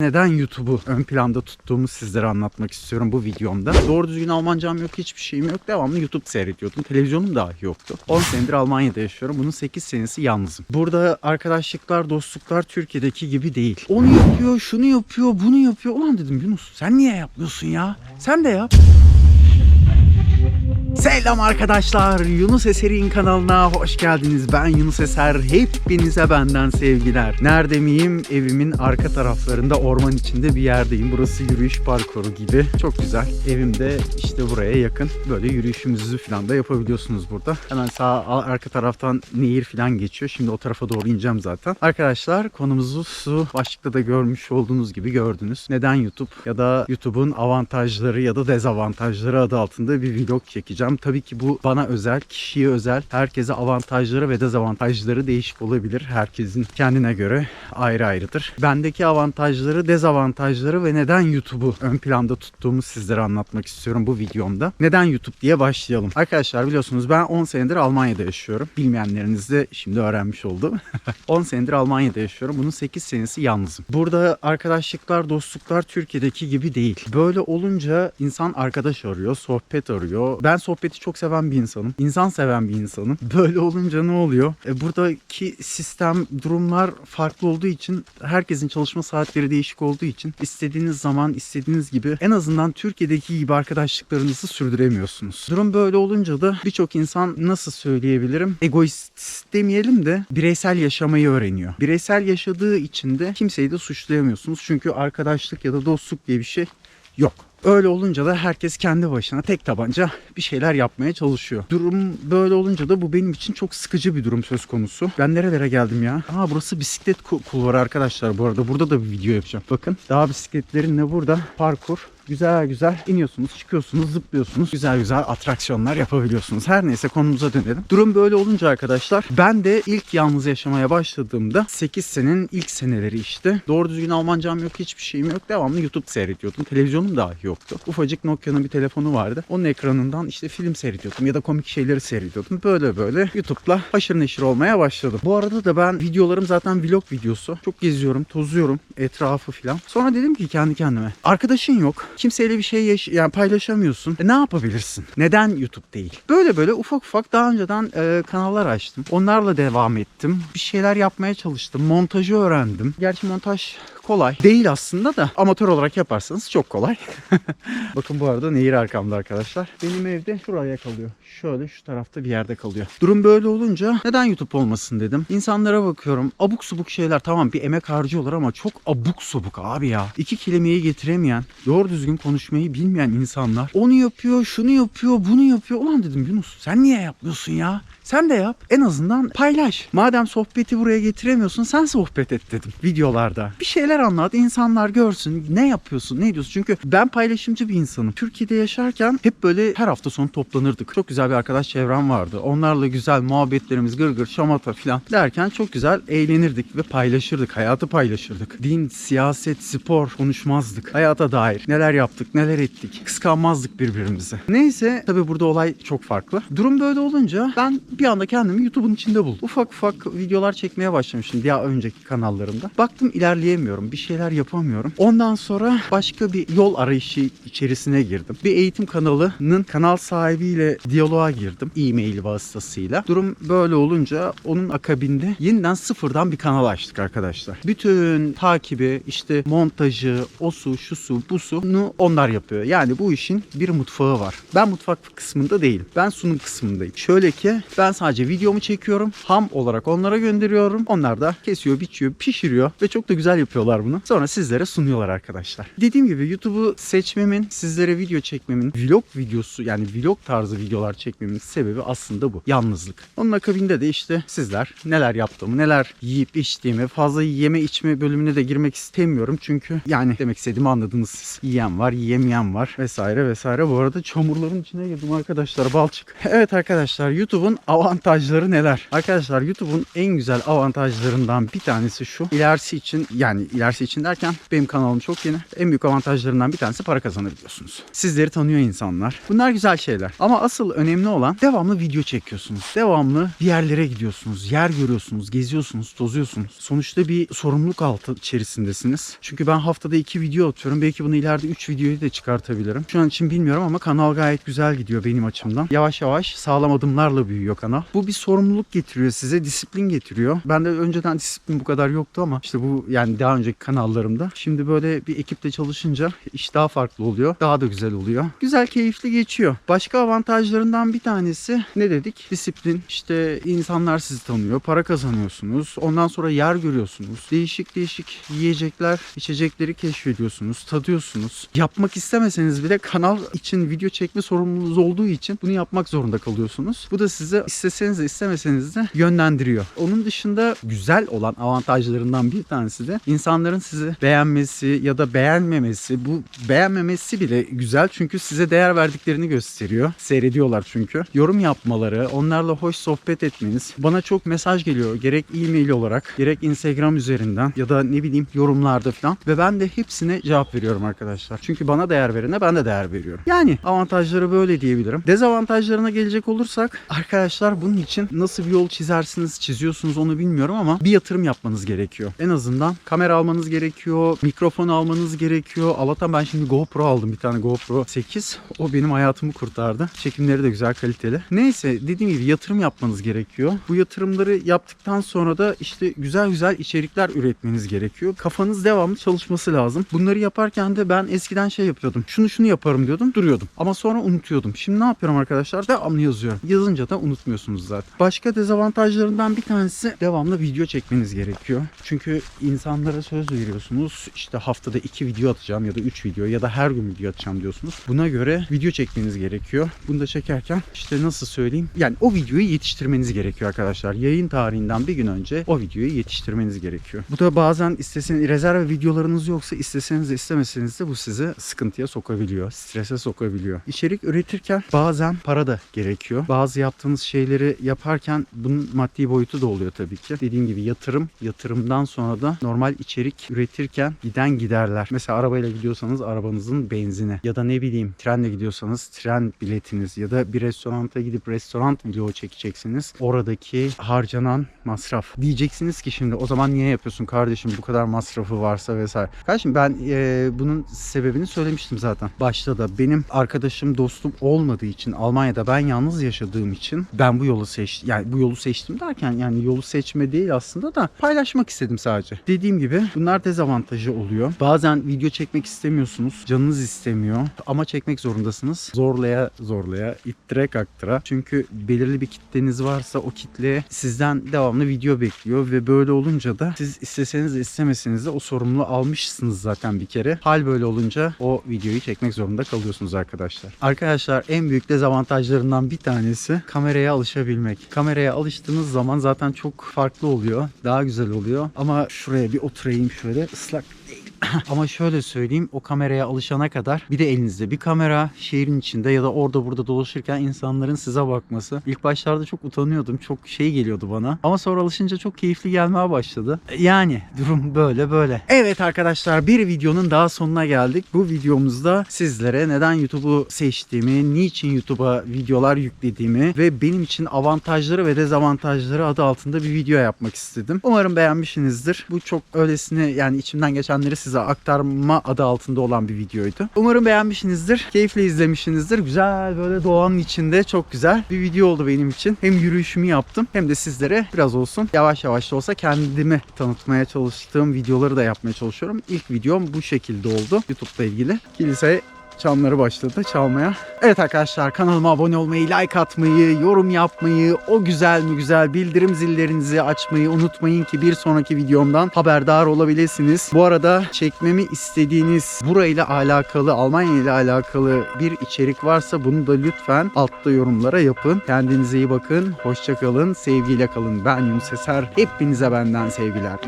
Neden YouTube'u ön planda tuttuğumu sizlere anlatmak istiyorum bu videomda. Doğru düzgün Almancam yok, hiçbir şeyim yok. Devamlı YouTube seyrediyordum. Televizyonum dahi yoktu. 10 senedir Almanya'da yaşıyorum. Bunun 8 senesi yalnızım. Burada arkadaşlıklar, dostluklar Türkiye'deki gibi değil. Onu yapıyor, şunu yapıyor, bunu yapıyor. Ulan dedim Yunus sen niye yapmıyorsun ya? Sen de yap. Selam arkadaşlar. Yunus Eser'in kanalına hoş geldiniz. Ben Yunus Eser. Hepinize benden sevgiler. Nerede miyim? Evimin arka taraflarında orman içinde bir yerdeyim. Burası yürüyüş parkuru gibi. Çok güzel. Evim de işte buraya yakın. Böyle yürüyüşümüzü falan da yapabiliyorsunuz burada. Hemen sağ arka taraftan nehir falan geçiyor. Şimdi o tarafa doğru ineceğim zaten. Arkadaşlar konumuzu su başlıkta da görmüş olduğunuz gibi gördünüz. Neden YouTube ya da YouTube'un avantajları ya da dezavantajları adı altında bir vlog çekeceğim. Tabii ki bu bana özel, kişiye özel. Herkese avantajları ve dezavantajları değişik olabilir. Herkesin kendine göre ayrı ayrıdır. Bendeki avantajları, dezavantajları ve neden YouTube'u ön planda tuttuğumu sizlere anlatmak istiyorum bu videomda. Neden YouTube diye başlayalım. Arkadaşlar biliyorsunuz ben 10 senedir Almanya'da yaşıyorum. Bilmeyenleriniz de şimdi öğrenmiş oldu. 10 senedir Almanya'da yaşıyorum. Bunun 8 senesi yalnızım. Burada arkadaşlıklar, dostluklar Türkiye'deki gibi değil. Böyle olunca insan arkadaş arıyor, sohbet arıyor. Ben sohbeti çok seven bir insanım. İnsan seven bir insanım. Böyle olunca ne oluyor? E, buradaki sistem, durumlar farklı olduğu için herkesin çalışma saatleri değişik olduğu için istediğiniz zaman istediğiniz gibi en azından Türkiye'deki gibi arkadaşlıklarınızı sürdüremiyorsunuz. Durum böyle olunca da birçok insan nasıl söyleyebilirim? Egoist demeyelim de bireysel yaşamayı öğreniyor. Bireysel yaşadığı için de kimseyi de suçlayamıyorsunuz. Çünkü arkadaşlık ya da dostluk diye bir şey yok. Öyle olunca da herkes kendi başına tek tabanca bir şeyler yapmaya çalışıyor. Durum böyle olunca da bu benim için çok sıkıcı bir durum söz konusu. Ben nerelere geldim ya? Aa burası bisiklet ku- kulvarı arkadaşlar bu arada. Burada da bir video yapacağım. Bakın daha bisikletlerinle burada parkur güzel güzel iniyorsunuz, çıkıyorsunuz, zıplıyorsunuz. Güzel güzel atraksiyonlar yapabiliyorsunuz. Her neyse konumuza dönelim. Durum böyle olunca arkadaşlar ben de ilk yalnız yaşamaya başladığımda 8 senenin ilk seneleri işte. Doğru düzgün Almancam yok, hiçbir şeyim yok. Devamlı YouTube seyrediyordum. Televizyonum dahi yoktu. Ufacık Nokia'nın bir telefonu vardı. Onun ekranından işte film seyrediyordum ya da komik şeyleri seyrediyordum. Böyle böyle YouTube'la haşır neşir olmaya başladım. Bu arada da ben videolarım zaten vlog videosu. Çok geziyorum, tozuyorum etrafı falan. Sonra dedim ki kendi kendime. Arkadaşın yok. Kimseyle bir şey yaş- yani paylaşamıyorsun. E ne yapabilirsin? Neden YouTube değil? Böyle böyle ufak ufak daha önceden e, kanallar açtım. Onlarla devam ettim. Bir şeyler yapmaya çalıştım. Montajı öğrendim. Gerçi montaj kolay. Değil aslında da amatör olarak yaparsanız çok kolay. Bakın bu arada nehir arkamda arkadaşlar. Benim evde şuraya kalıyor. Şöyle şu tarafta bir yerde kalıyor. Durum böyle olunca neden YouTube olmasın dedim. İnsanlara bakıyorum. Abuk subuk şeyler tamam bir emek harcıyorlar ama çok abuk subuk abi ya. İki kelimeyi getiremeyen, doğru düzgün konuşmayı bilmeyen insanlar onu yapıyor, şunu yapıyor, bunu yapıyor. Ulan dedim Yunus sen niye yapmıyorsun ya? Sen de yap. En azından paylaş. Madem sohbeti buraya getiremiyorsun sen sohbet et dedim videolarda. Bir şeyler anlat. insanlar görsün. Ne yapıyorsun? Ne diyorsun? Çünkü ben paylaşımcı bir insanım. Türkiye'de yaşarken hep böyle her hafta sonu toplanırdık. Çok güzel bir arkadaş çevrem vardı. Onlarla güzel muhabbetlerimiz gır gır şamata falan derken çok güzel eğlenirdik ve paylaşırdık. Hayatı paylaşırdık. Din, siyaset, spor konuşmazdık. Hayata dair neler yaptık, neler ettik. Kıskanmazdık birbirimizi. Neyse tabii burada olay çok farklı. Durum böyle olunca ben bir anda kendimi YouTube'un içinde buldum. Ufak ufak videolar çekmeye başlamıştım diğer önceki kanallarımda. Baktım ilerleyemiyorum. Bir şeyler yapamıyorum. Ondan sonra başka bir yol arayışı içerisine girdim. Bir eğitim kanalının kanal sahibiyle diyaloğa girdim. E-mail vasıtasıyla. Durum böyle olunca onun akabinde yeniden sıfırdan bir kanal açtık arkadaşlar. Bütün takibi, işte montajı, o su, şu su, bu su onlar yapıyor. Yani bu işin bir mutfağı var. Ben mutfak kısmında değilim. Ben sunum kısmındayım. Şöyle ki ben sadece videomu çekiyorum. Ham olarak onlara gönderiyorum. Onlar da kesiyor, biçiyor, pişiriyor ve çok da güzel yapıyorlar bunu. Sonra sizlere sunuyorlar arkadaşlar. Dediğim gibi YouTube'u seçmemin, sizlere video çekmemin, vlog videosu yani vlog tarzı videolar çekmemin sebebi aslında bu. Yalnızlık. Onun akabinde de işte sizler neler yaptığımı, neler yiyip içtiğimi, fazla yeme içme bölümüne de girmek istemiyorum. Çünkü yani demek istediğimi anladınız siz. Yiyen var, yiyemeyen var vesaire vesaire. Bu arada çamurların içine girdim arkadaşlar balçık. Evet arkadaşlar YouTube'un avantajları neler? Arkadaşlar YouTube'un en güzel avantajlarından bir tanesi şu. İlerisi için yani ilerisi için derken benim kanalım çok yeni. En büyük avantajlarından bir tanesi para kazanabiliyorsunuz. Sizleri tanıyor insanlar. Bunlar güzel şeyler. Ama asıl önemli olan devamlı video çekiyorsunuz. Devamlı bir yerlere gidiyorsunuz. Yer görüyorsunuz, geziyorsunuz, tozuyorsunuz. Sonuçta bir sorumluluk altı içerisindesiniz. Çünkü ben haftada iki video atıyorum. Belki bunu ileride üç videoyu da çıkartabilirim. Şu an için bilmiyorum ama kanal gayet güzel gidiyor benim açımdan. Yavaş yavaş sağlam adımlarla büyüyor kanal. Bu bir sorumluluk getiriyor size, disiplin getiriyor. Ben de önceden disiplin bu kadar yoktu ama işte bu yani daha önceki kanallarımda. Şimdi böyle bir ekiple çalışınca iş daha farklı oluyor. Daha da güzel oluyor. Güzel, keyifli geçiyor. Başka avantajlarından bir tanesi ne dedik? Disiplin. İşte insanlar sizi tanıyor. Para kazanıyorsunuz. Ondan sonra yer görüyorsunuz. Değişik değişik yiyecekler, içecekleri keşfediyorsunuz. Tadıyorsunuz. Yapmak istemeseniz bile kanal için video çekme sorumluluğunuz olduğu için bunu yapmak zorunda kalıyorsunuz. Bu da sizi isteseniz de istemeseniz de yönlendiriyor. Onun dışında güzel olan avantajlarından bir tanesi de insanların sizi beğenmesi ya da beğenmemesi. Bu beğenmemesi bile güzel çünkü size değer verdiklerini gösteriyor. Seyrediyorlar çünkü. Yorum yapmaları, onlarla hoş sohbet etmeniz. Bana çok mesaj geliyor. Gerek e-mail olarak, gerek Instagram üzerinden ya da ne bileyim yorumlarda falan. Ve ben de hepsine cevap veriyorum arkadaşlar. Çünkü bana değer verene ben de değer veriyorum. Yani avantajları böyle diyebilirim. Dezavantajlarına gelecek olursak arkadaşlar bunun için nasıl bir yol çizersiniz, çiziyorsunuz onu bilmiyorum ama bir yatırım yapmanız gerekiyor. En azından kamera almanız gerekiyor, mikrofon almanız gerekiyor. Allah'tan ben şimdi GoPro aldım bir tane GoPro 8. O benim hayatımı kurtardı. Çekimleri de güzel kaliteli. Neyse dediğim gibi yatırım yapmanız gerekiyor. Bu yatırımları yaptıktan sonra da işte güzel güzel içerikler üretmeniz gerekiyor. Kafanız devamlı çalışması lazım. Bunları yaparken de ben eskiden şey yapıyordum. Şunu şunu yaparım diyordum duruyordum. Ama sonra unutuyordum. Şimdi ne yapıyorum arkadaşlar? Devamlı yazıyorum. Yazınca da unutmuyorsunuz zaten. Başka dezavantajlarından bir tanesi devamlı video çekmeniz gerekiyor. Çünkü insanlara söz veriyorsunuz. İşte haftada iki video atacağım ya da üç video ya da her gün video atacağım diyorsunuz. Buna göre video çekmeniz gerekiyor. Bunu da çekerken işte nasıl söyleyeyim? Yani o videoyu yetiştirmeniz gerekiyor arkadaşlar. Yayın tarihinden bir gün önce o videoyu yetiştirmeniz gerekiyor. Bu da bazen isteseniz rezerve videolarınız yoksa isteseniz de istemeseniz de bu sizi sıkıntıya sokabiliyor. Strese sokabiliyor. İçerik üretirken bazen para da gerekiyor. Bazı yaptığınız şeyleri yaparken bunun maddi boyutu da oluyor tabii ki. Dediğim gibi yatırım, yatırımdan sonra da normal içerik üretirken giden giderler. Mesela arabayla gidiyorsanız arabanızın benzini ya da ne bileyim trenle gidiyorsanız tren biletiniz ya da bir restoranta gidip restoran video çekeceksiniz. Oradaki harcanan masraf. Diyeceksiniz ki şimdi o zaman niye yapıyorsun kardeşim bu kadar masrafı varsa vesaire. Kardeşim ben e, bunun sebebini söylemiştim zaten. Başta da benim arkadaşım dostum olmadığı için Almanya'da ben yalnız yaşadığım için ben bu yolu seçtim. Yani bu yolu seçtim derken yani yolu seçme değil aslında da paylaşmak istedim sadece. Dediğim gibi bunlar dezavantajı oluyor. Bazen video çekmek istemiyorsunuz. Canınız istemiyor ama çekmek zorundasınız. Zorlaya zorlaya, ittire kaktıra. Çünkü belirli bir kitleniz varsa o kitle sizden devamlı video bekliyor ve böyle olunca da siz isteseniz de istemeseniz de o sorumluluğu almışsınız zaten bir kere. Hal böyle olunca o videoyu çekmek zorunda kalıyorsunuz arkadaşlar. Arkadaşlar en büyük dezavantajlarından bir tanesi kameraya alışabilmek. Kameraya alıştığınız zaman zaten çok farklı oluyor. Daha güzel oluyor. Ama şuraya bir oturayım şöyle ıslak değil. Ama şöyle söyleyeyim o kameraya alışana kadar bir de elinizde bir kamera şehrin içinde ya da orada burada dolaşırken insanların size bakması. İlk başlarda çok utanıyordum. Çok şey geliyordu bana. Ama sonra alışınca çok keyifli gelmeye başladı. Yani durum böyle böyle. Evet arkadaşlar bir videonun daha sonuna geldik. Bu videomuzda sizlere neden YouTube'u seçtiğimi, niçin YouTube'a videolar yüklediğimi ve benim için avantajları ve dezavantajları adı altında bir video yapmak istedim. Umarım beğenmişsinizdir. Bu çok öylesine yani içimden geçenleri size aktarma adı altında olan bir videoydu. Umarım beğenmişsinizdir. Keyifle izlemişsinizdir. Güzel böyle doğanın içinde çok güzel bir video oldu benim için. Hem yürüyüşümü yaptım hem de sizlere biraz olsun yavaş yavaş da olsa kendimi tanıtmaya çalıştığım videoları da yapmaya çalışıyorum. İlk videom bu şekilde oldu YouTube'la ilgili. Kilise çanları başladı çalmaya. Evet arkadaşlar kanalıma abone olmayı, like atmayı, yorum yapmayı, o güzel mi güzel bildirim zillerinizi açmayı unutmayın ki bir sonraki videomdan haberdar olabilirsiniz. Bu arada çekmemi istediğiniz burayla alakalı, Almanya ile alakalı bir içerik varsa bunu da lütfen altta yorumlara yapın. Kendinize iyi bakın, hoşça kalın, sevgiyle kalın. Ben Yunus Eser. Hepinize benden sevgiler.